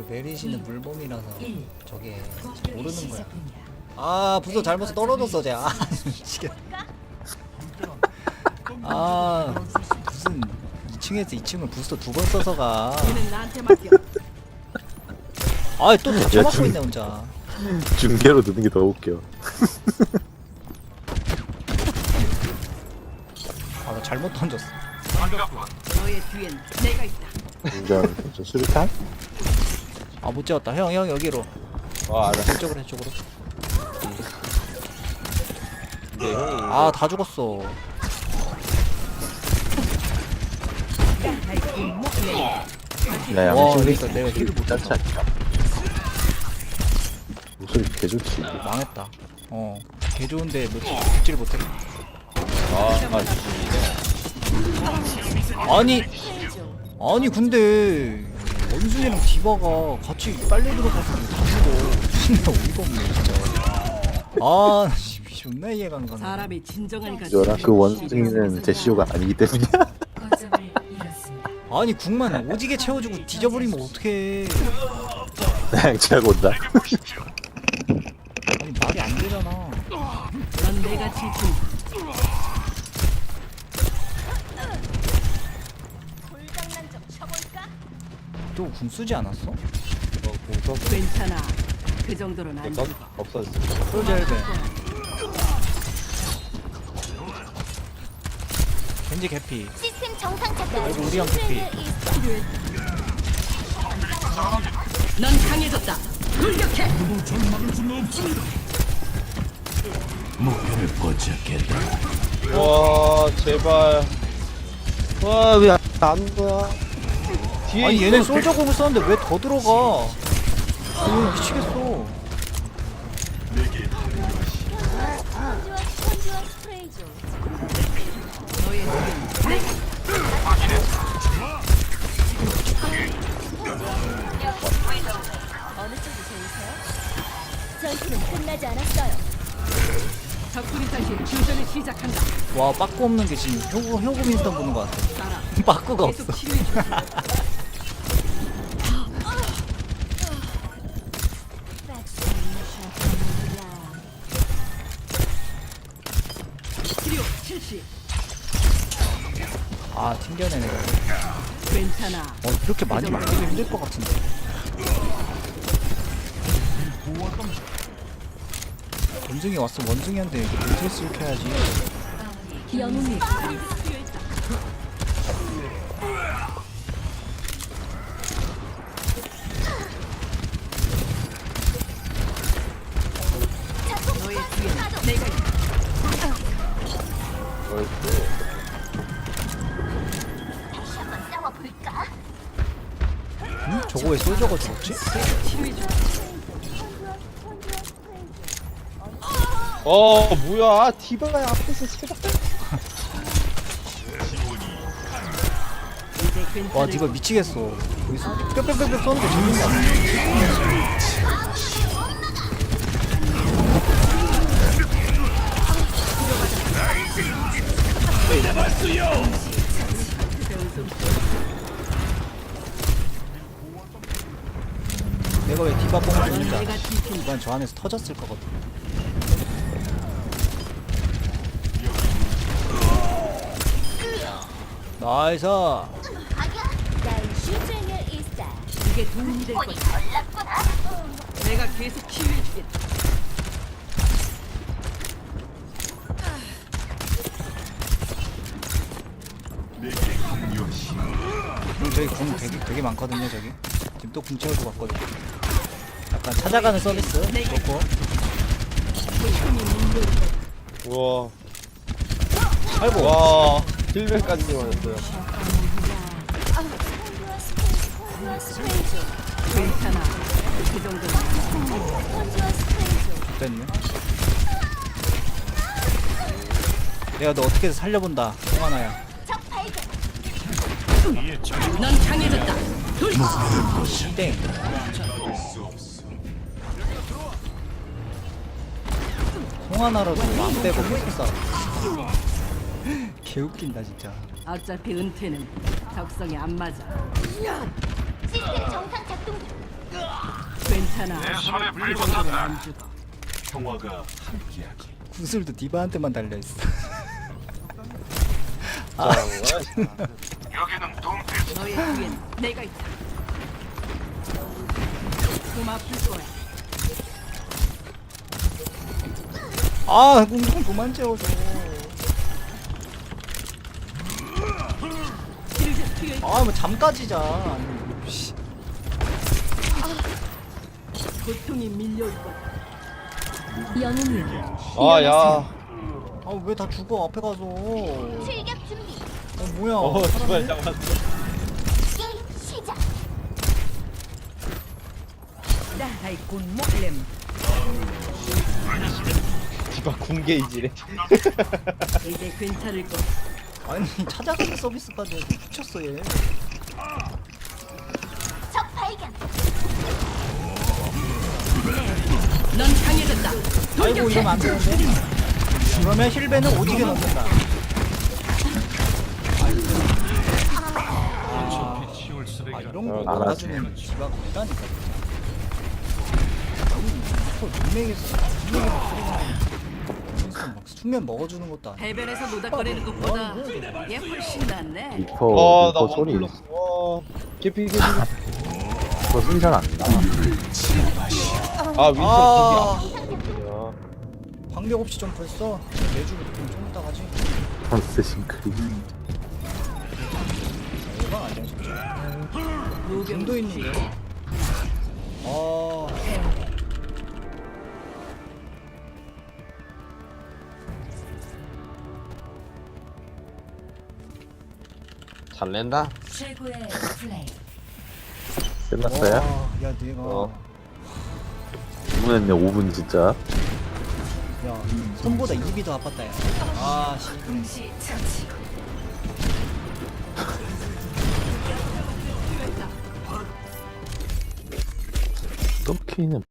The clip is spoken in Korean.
그 메리시는 물범이라서 일. 저게 공격이 모르는 거야. 아 부서 잘못 떨어졌어 쟤. 아 미치겠다. 아 무슨 2층에서 2층을 부스터 두 번 써서 가. 아또 다쳐맞고 중- 있네 혼자. 중계로 듣는 게 더 웃겨. 아 나 잘못 던졌어. 너의 뒤엔 내가 있다. 인정. 저 수류탄? 아 못 찍었다. 형 형 여기로. 와 알아 이쪽으로 이쪽으로. 근데 형이 아 다 죽었어. 야, 와 양심 그러니까 내가 힐을 못 짤차. 쳤어. 목소리 개 좋지. 망했다. 어. 개 좋은데 뭐 죽지를 못했다. 아 아, 아니 아니 근데 원숭이랑 디바가 같이 빨리 들어가서 다 죽어 진짜 어이가 없네 진짜 아 씨, 존나 이해가 안 가네 사람이 진정한 가치. 저라 그 원숭이는 제시오가 아니기 때문이야. 아니 국만 오지게 채워주고 뒤져버리면 어떡해 그냥 제가 온다. 아니 말이 안 되잖아 넌 내가 지킨. 또궁 쓰지 않았어? 이거 공석 괜찮아. 그 정도는 안 없어? 죽어. 없었어. 솔젤베. 겐지 개피. 시스템 정상 작동. 아이고 우리 형 개피. 넌 강해졌다. 돌격해. 와 제발. 와 왜안 거야 뒤에 아니 얘네. 솔저 공을 썼는데 왜 더 들어가 아 미치겠어 너의 뒤엔 내가 어느 쪽이 좋으세요? 전투는 끝나지 않았어요. 적군이 다시 교전을 시작한다. 와 빠꾸 없는 게 지금 효고 효고 민스턴 보는 거 같아 따라. 빠꾸가 없어 계속 치료해 줘. 아 튕겨내네. 괜찮아. 어 이렇게 많이 맞기도 힘들 것 같은데. 원숭이 왔어. 원숭이한테 이렇게 해야지. 영웅이 저거 왜 쏠저가 죽었지? 어 뭐야? 디바가 앞에서 괜찮을 와 디바 미치겠어. 여기서 뿅뿅뿅뿅 쏘는 거 재밌는 거 같아 내가 왜 디바 뽕을? 내가 지킨 이건 저 안에서 터졌을 거거든 나이스. 이게 도움이 될 거다. 내가 계속 치료해주겠다. 음, 저기 궁 되게, 되게 많거든요 저기 지금 또 궁 채우고 갔거든요 약간 찾아가는 서비스. 그렇고. 우와. 아이고. 와 힐백까지 맞았어요. 괜찮아. 그 정도는 됐네. 내가 너 어떻게든 살려본다 홍하나야. 넌 강해졌다. 땡 홍하나라도 안 빼고 계속 싸 개웃긴다 진짜 어차피 은퇴는 적성에 안 맞아. 시스템 정상 작동 중. 괜찮아. 그 정도는 안 죽어. 구슬도 디바한테만 달려있어 너의 뒤엔 내가 있다. 좀 아플 거야. 아 공좀 그만 채워줘 아 뭐 잠까지 자 씨. 고통이 밀려올 거야. 영웅이요. 아, 야. 아 왜 다 죽어 앞에 가서 어 출격 준비. 뭐야 어, 제발 잠깐만. 게임 시작. 디바 군게이지래. 이제 괜찮을 거. 아니 찾아가는 서비스까지 해도 미쳤어 얘 적 발견. 넌 강해졌다. 아이고 이러면 안 되는데 그러면 힐베는 오지게 넣는다 아 이런 거 아. 막아주는 지가 있다니까 분명에서 분명에서 소리가 막 수면 먹어주는 것도 아니고 해변에서 노닥거리는 것보다 얘 훨씬 낫네. 리퍼 어, 나 리퍼 소리 원. 와. 개피, 개피. 리퍼 소리 잘안 나. 아, 윈터 아. 군이야. 방벽 없이 점프했어 내주고 좀 이따 가지 펀스 싱크리. 이건 아니야 진짜 있는데 아 잘 낸다. 최고의 플레이. 끝났어요? 와, 야 내가 어. 5분 했네 5분 진짜. 야 손보다 입이 더 아팠다 야 아 씨 동시 처치. 또키는